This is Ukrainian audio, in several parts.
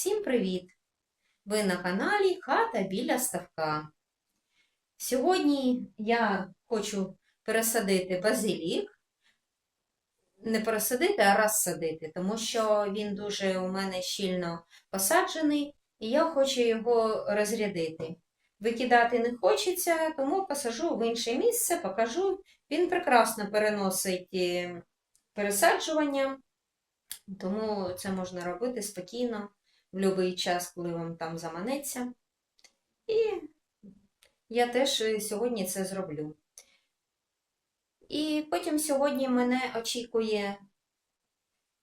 Всім привіт! Ви на каналі Хата біля ставка. Сьогодні я хочу пересадити базилік. Не пересадити, а розсадити, тому що він дуже у мене щільно посаджений, і я хочу його розрядити. Викидати не хочеться, тому посажу в інше місце, покажу. Він прекрасно переносить е, пересаджування, тому це можна робити спокійно в будь-який час, коли вам там заманеться. І я теж сьогодні це зроблю. І потім сьогодні мене очікує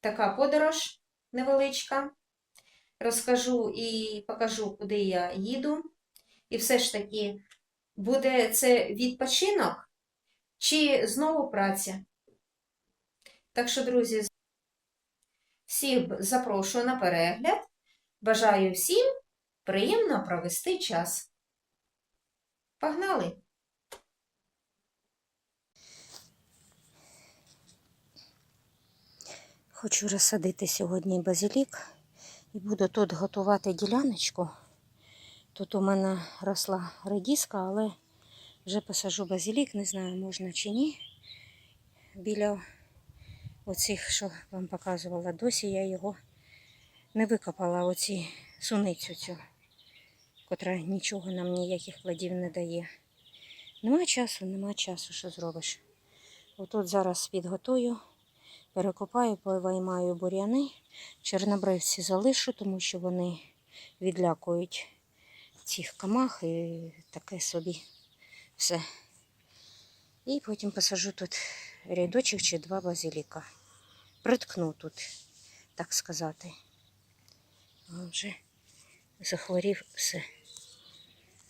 така подорож невеличка. Розкажу і покажу, куди я їду. І все ж таки, буде це відпочинок чи знову праця. Так що, друзі, всіх запрошую на перегляд. Бажаю всім приємно провести час. Погнали! Хочу розсадити сьогодні базилік і буду тут готувати діляночку. Тут у мене росла редіска, але вже посажу базилік, не знаю, можна чи ні. Біля оцих, що вам показувала, досі я його не викопала, оці суницю цю, котра нічого нам ніяких плодів не дає. Нема часу, нема часу, що зробиш. Отут зараз підготую. Перекопаю, повиймаю бур'яни, чорнобривці залишу, тому що вони відлякують цих камах і таке собі все. І потім посажу тут рядочок чи два базиліка. Приткну тут, так сказати. А Вже захворів все.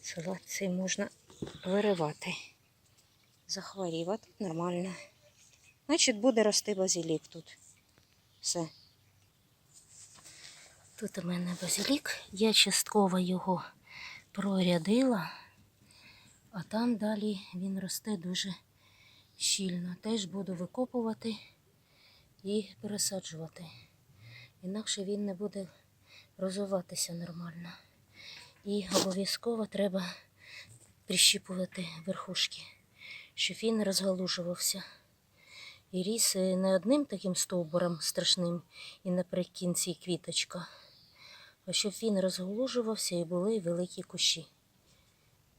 Салат цей можна виривати. Захворів, а тут нормально. Значить, буде рости базилік тут. Все. Тут у мене базилік. Я частково його прорядила, а там далі він росте дуже щільно. Теж буду викопувати і пересаджувати. Інакше він не буде розвиватися нормально. І обов'язково треба прищіпувати верхушки, щоб він розгалужувався. І ріс е, не одним таким стовбуром страшним і наприкінці квіточка, а щоб він розголужувався і були великі кущі.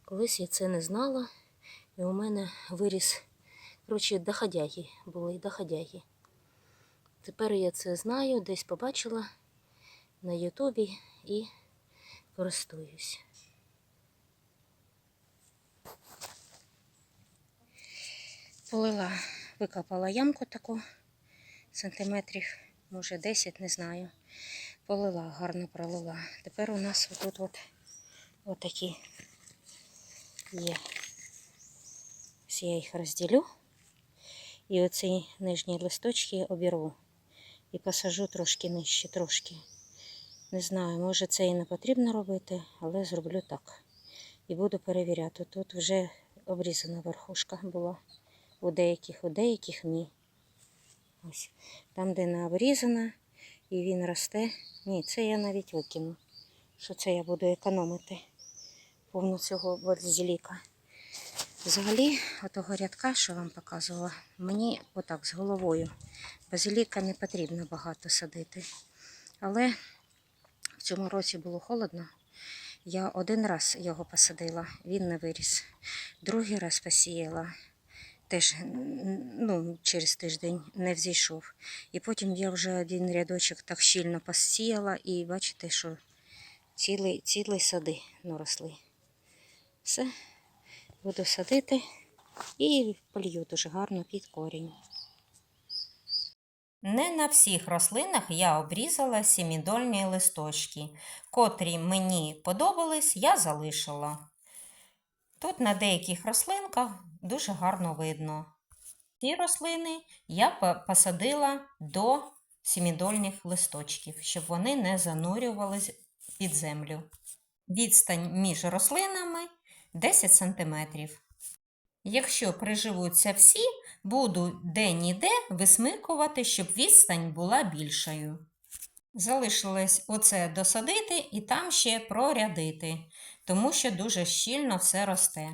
Колись я це не знала, і у мене виріс, коротше, доходяги були, доходяги. Тепер я це знаю, десь побачила на Ютубі і користуюсь. Полила викопала ямку таку сантиметрів, може 10, не знаю. Полила, гарно пролила. Тепер у нас отут от, от такі є. Ось я їх розділю. І оці нижні листочки обірву. І посажу трошки нижче, трошки. Не знаю, може це і не потрібно робити, але зроблю так. І буду перевіряти. Тут вже обрізана верхушка була. У деяких, у деяких ні. Ось. Там, де не обрізана, і він росте. Ні, це я навіть викину. Що це я буду економити повну цього базиліка. Взагалі, отого рядка, що вам показувала, мені отак з головою. Базиліка не потрібно багато садити. Але в цьому році було холодно. Я один раз його посадила, він не виріс. Другий раз посіяла теж ну, через тиждень не взійшов. І потім я вже один рядочок так щільно посіяла, і бачите, що цілі, цілі сади наросли. Все, буду садити і полью дуже гарно під корінь. Не на всіх рослинах я обрізала сімідольні листочки, котрі мені подобались, я залишила. Тут на деяких рослинках дуже гарно видно. Ці рослини я посадила до сімідольних листочків, щоб вони не занурювались під землю. Відстань між рослинами 10 см. Якщо приживуться всі, буду де-ніде висмикувати, щоб відстань була більшою. Залишилось оце досадити і там ще прорядити, тому що дуже щільно все росте.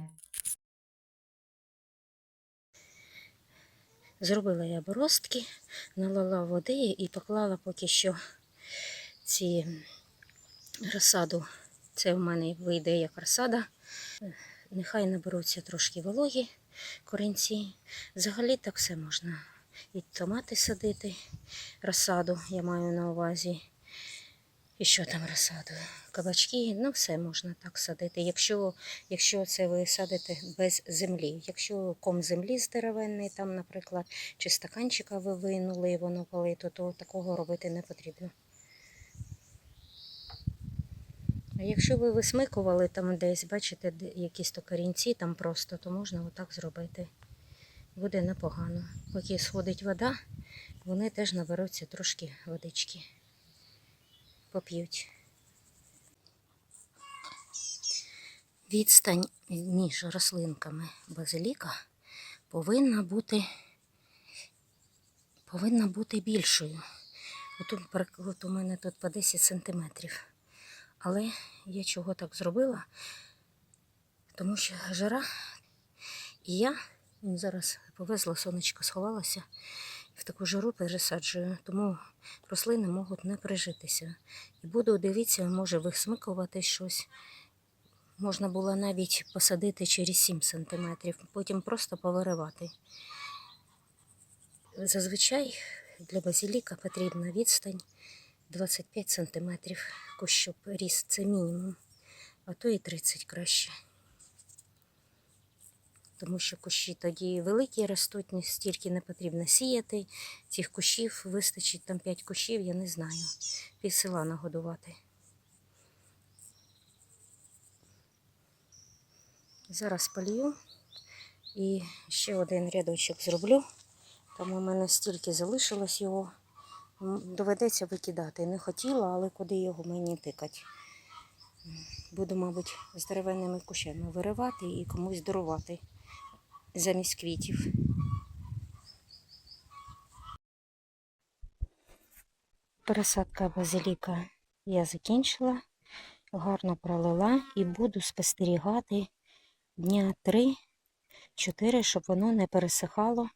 Зробила я боростки, налила води і поклала поки що ці розсаду. Це в мене вийде як розсада. Нехай наберуться трошки вологі корінці. Взагалі так все можна. І томати садити, розсаду я маю на увазі. І що там розсаду? Кабачки, ну все можна так садити. Якщо, якщо це ви садите без землі. Якщо ком землі здоровенний, там, наприклад, чи стаканчика ви винули і воно полито, то такого робити не потрібно. А якщо ви висмикували там десь, бачите, якісь то корінці там просто, то можна отак зробити. Буде непогано. Поки сходить вода, вони теж наберуться трошки водички. Поп'ють. Відстань між рослинками базиліка повинна бути, повинна бути більшою. От, наприклад, у мене тут по 10 сантиметрів. Але я чого так зробила? Тому що жара. І я зараз повезла, сонечко сховалася, в таку жару пересаджую, тому рослини можуть не прижитися. І буду дивитися, може висмикувати щось. Можна було навіть посадити через 7 сантиметрів, потім просто повиривати. Зазвичай для базиліка потрібна відстань 25 сантиметрів кущу ріст це мінімум, а то і 30 краще. Тому що кущі тоді великі ростуть, стільки не потрібно сіяти. Цих кущів вистачить там 5 кущів, я не знаю. Пів села нагодувати. Зараз полью і ще один рядочок зроблю. Там у мене стільки залишилось його. Доведеться викидати. Не хотіла, але куди його мені тикати. Буду, мабуть, з дерев'яними кущами виривати і комусь дарувати замість квітів. Пересадка базиліка я закінчила, гарно пролила і буду спостерігати дня 3-4, щоб воно не пересихало.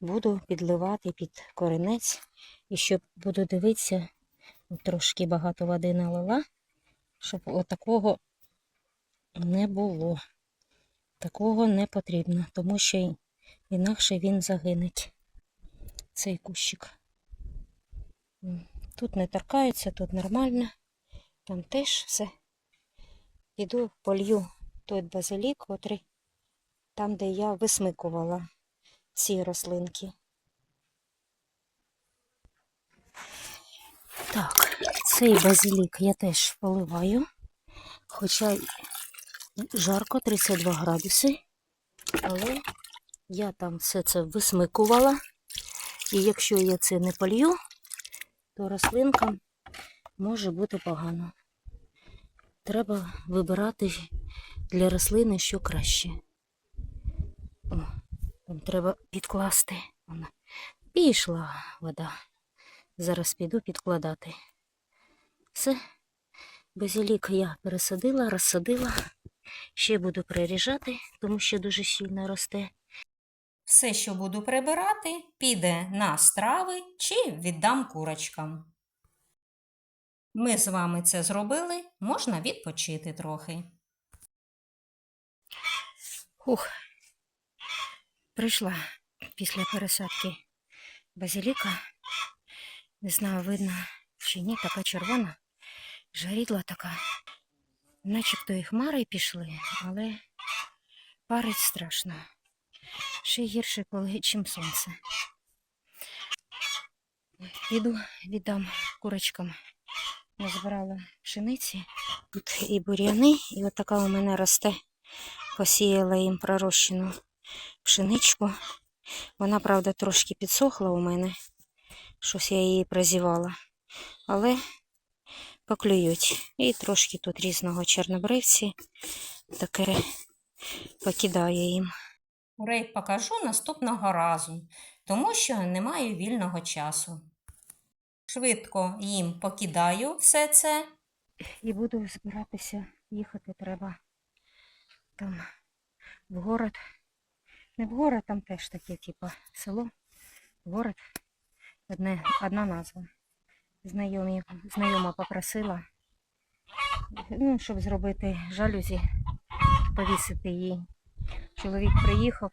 Буду підливати під коренець і щоб буду дивитися, трошки багато води налила, щоб отакого не було. Такого не потрібно, тому що інакше він загинеть. Цей кущик. Тут не торкаються, тут нормально. Там теж все. Піду полью той базилік, котрий там, де я висмикувала ці рослинки. Так, цей базилік я теж поливаю, хоча жарко 32 градуси, але я там все це висмикувала. І якщо я це не полью, то рослинкам може бути погано. Треба вибирати для рослини що краще. О, там треба підкласти. Вона. Пішла вода. Зараз піду підкладати. Все. Базилік я пересадила, розсадила. Ще буду приріжати, тому що дуже сильно росте. Все, що буду прибирати, піде на страви чи віддам курочкам. Ми з вами це зробили, можна відпочити трохи. Ух. Прийшла після пересадки базиліка. Не знаю, видно чи ні, така червона, жарідла така. Начебто і хмари пішли, але парить страшно. Ще гірше, коли чим сонце. Піду віддам курочкам. Назбирала пшениці. Тут і бур'яни, і от така у мене росте. Посіяла їм пророщену пшеничку. Вона, правда, трошки підсохла у мене. Щось я її прозівала. Але поклюють. І трошки тут різного чорнобривці. Таке покидаю їм. Курей покажу наступного разу, тому що немає вільного часу. Швидко їм покидаю все це. І буду збиратися їхати треба там в город. Не в город, там теж таке, типа село. Город. Одне, одна назва. Знайомі, знайома попросила, ну, щоб зробити жалюзі, повісити їй. Чоловік приїхав,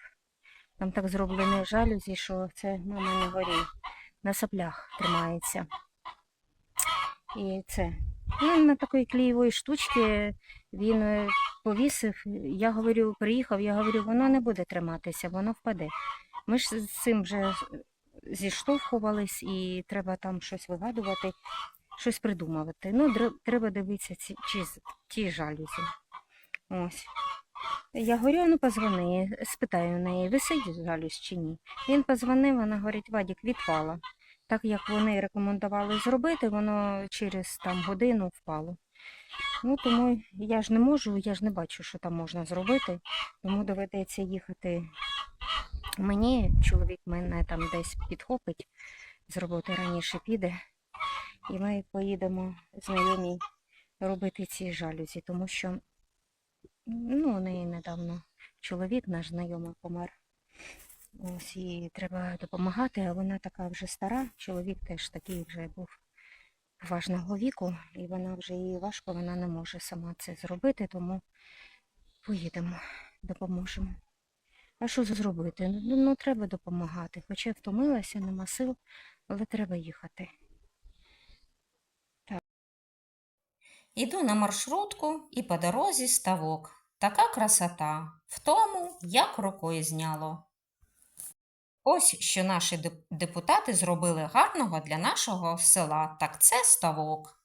там так зроблені жалюзі, що це мама не горі. На соплях тримається. І це. Ну, на такої клеєвої штучці він е, повісив. Я говорю, приїхав, я говорю, воно не буде триматися, воно впаде. Ми ж з цим вже зіштовхувались і треба там щось вигадувати, щось придумувати. Ну, треба дивитися ці, чи, ті жалюзі. Ось. Я говорю, ну позвони, спитаю у неї, висить жалюзь чи ні. Він позвонив, вона говорить, Вадік, відпала. Так як вони рекомендували зробити, воно через там годину впало. Ну, тому я ж не можу, я ж не бачу, що там можна зробити, тому доведеться їхати мені. Чоловік мене там десь підхопить, з роботи раніше піде, і ми поїдемо знайомі робити ці жалюзі, тому що ну, неї недавно чоловік наш знайомий помер. Ось і треба допомагати, а вона така вже стара, чоловік теж такий вже був важного віку, і вона вже їй важко, вона не може сама це зробити, тому поїдемо, допоможемо. А що зробити? Ну, ну треба допомагати. Хоча втомилася, нема сил, але треба їхати. Іду на маршрутку і по дорозі ставок. Така красота. В тому, як рукою зняло. Ось що наші депутати зробили гарного для нашого села, так це ставок.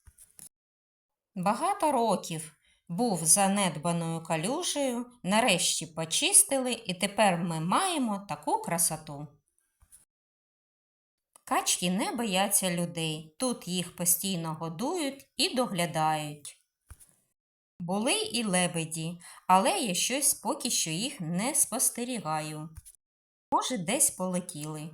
Багато років був занедбаною калюжею, нарешті почистили, і тепер ми маємо таку красоту. Качки не бояться людей, тут їх постійно годують і доглядають. Були і лебеді, але я щось поки що їх не спостерігаю. Може, десь полетіли.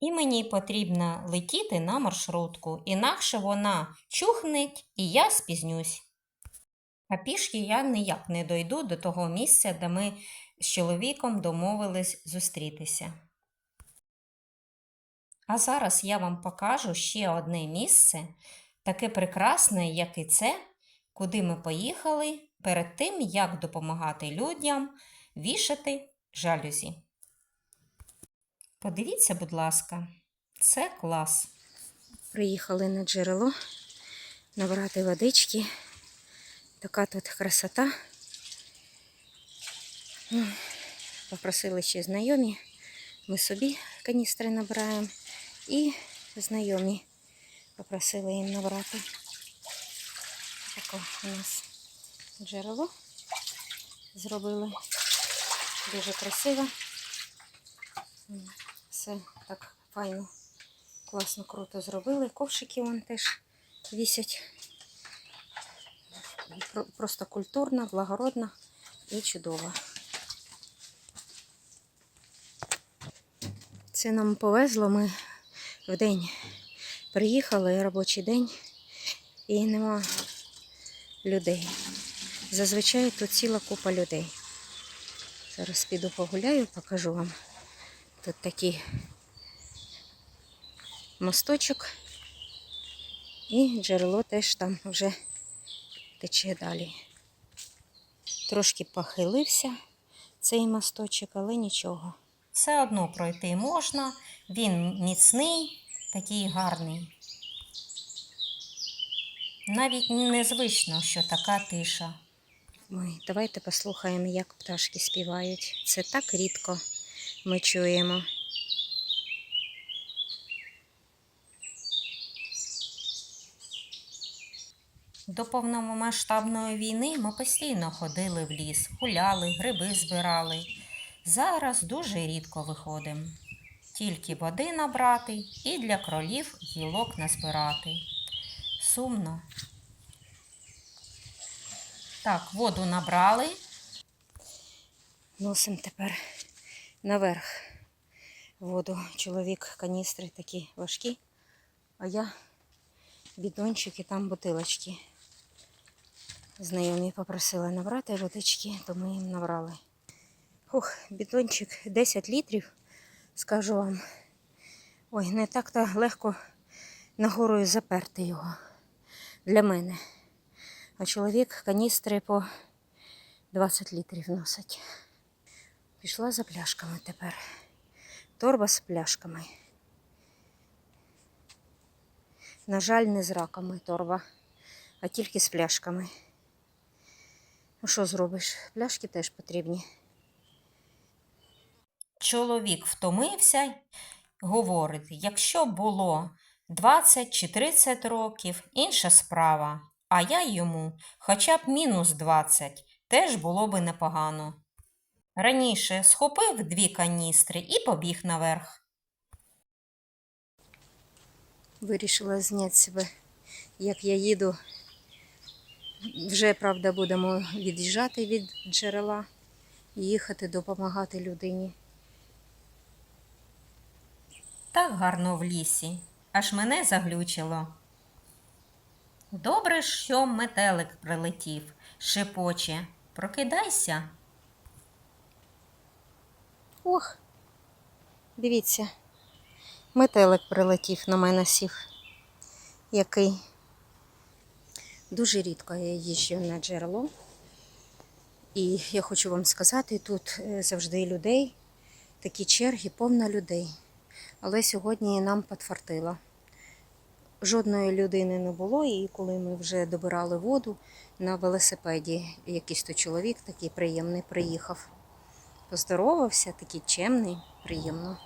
І мені потрібно летіти на маршрутку, інакше вона чухнеть і я спізнюсь. А пішки я ніяк не дойду до того місця, де ми з чоловіком домовились зустрітися. А зараз я вам покажу ще одне місце, таке прекрасне, як і це, куди ми поїхали перед тим, як допомагати людям вішати жалюзі. Подивіться, будь ласка, це клас. Приїхали на джерело набрати водички. Така тут красота. Ну, Попросили ще знайомі. Ми собі каністри набираємо. І знайомі попросили їм набрати. Таке у нас джерело зробили. Дуже красиво. Все так файно, класно, круто зробили. Ковшики вон теж вісять. Просто культурно, благородно і чудово. Це нам повезло. Ми в день приїхали, робочий день, і нема людей. Зазвичай тут ціла купа людей. Зараз піду погуляю, покажу вам. Тут такий мосточок. І джерело теж там вже тече далі. Трошки похилився цей мосточок, але нічого. Все одно пройти можна, він міцний, такий гарний. Навіть незвично, що така тиша. Ой, давайте послухаємо, як пташки співають. Це так рідко ми чуємо. До повномасштабної війни ми постійно ходили в ліс, гуляли, гриби збирали. Зараз дуже рідко виходимо. Тільки води набрати і для кролів гілок назбирати. Сумно. Так, воду набрали. Носимо тепер наверх воду. Чоловік каністри такі важкі А я бідончики, там бутилочки. Знайомі попросили набрати водички, то ми їм набрали. Ух, бідончик 10 літрів, скажу вам. Ой, не так-то легко нагорою заперти його для мене. А чоловік каністри по 20 літрів носить. Пішла за пляшками тепер. Торба з пляшками. На жаль, не з раками торба, а тільки з пляшками. Ну що зробиш? Пляшки теж потрібні. Чоловік втомився, говорить, якщо було 20 чи 30 років, інша справа, а я йому хоча б мінус 20, теж було би непогано. Раніше схопив дві каністри і побіг наверх. Вирішила зняти себе, як я їду. Вже, правда, будемо від'їжджати від джерела і їхати допомагати людині. Так гарно в лісі, аж мене заглючило. Добре, що метелик прилетів, шепоче. Прокидайся. Ох, дивіться, метелик прилетів на мене сів. Який. Дуже рідко я їжджу на джерело. І я хочу вам сказати, тут е, завжди людей, такі черги, повно людей. Але сьогодні нам підфартило. Жодної людини не було, і коли ми вже добирали воду на велосипеді, якийсь то чоловік такий приємний приїхав поздоровався, такий чемний, приємно.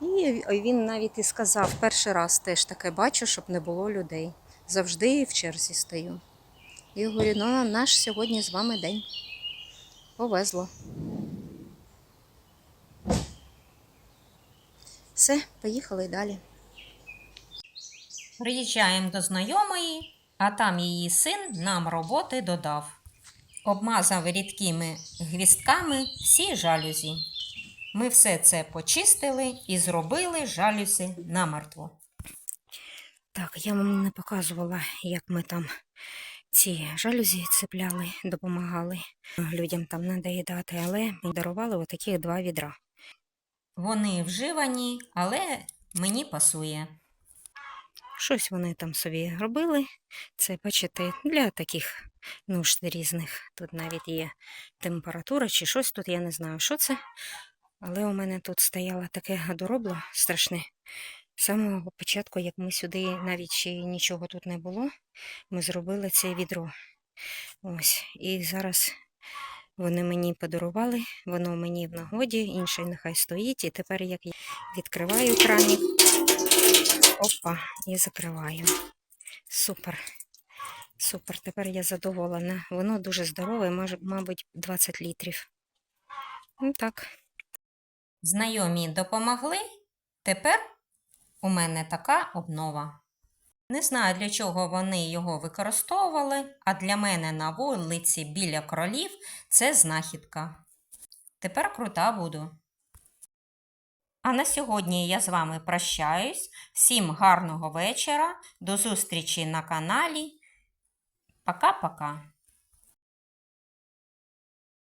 І він навіть і сказав, перший раз теж таке бачу, щоб не було людей. Завжди в черзі стою. І говорю, ну наш сьогодні з вами день. Повезло. Все, поїхали далі. Приїжджаємо до знайомої, а там її син нам роботи додав. Обмазав рідкими гвістками всі жалюзі. Ми все це почистили і зробили жалюзі намертво. Так, я вам не показувала, як ми там ці жалюзі цепляли, допомагали людям там надоїдати, але ми дарували отакі два відра. Вони вживані, але мені пасує. Щось вони там собі робили. Це, бачите, для таких нужд різних. Тут навіть є температура чи щось тут, я не знаю, що це. Але у мене тут стояло таке гадоробло страшне. З самого початку, як ми сюди навіть ще нічого тут не було, ми зробили це відро. Ось. І зараз вони мені подарували, воно мені в нагоді, інший нехай стоїть. І тепер, як я відкриваю краник, опа, і закриваю. Супер. Супер, тепер я задоволена. Воно дуже здорове, мабуть, 20 літрів. Ну так. Знайомі допомогли. Тепер у мене така обнова. Не знаю, для чого вони його використовували, а для мене на вулиці біля кролів це знахідка. Тепер крута буду. А на сьогодні я з вами прощаюсь. Всім гарного вечора. До зустрічі на каналі. Пока-пока.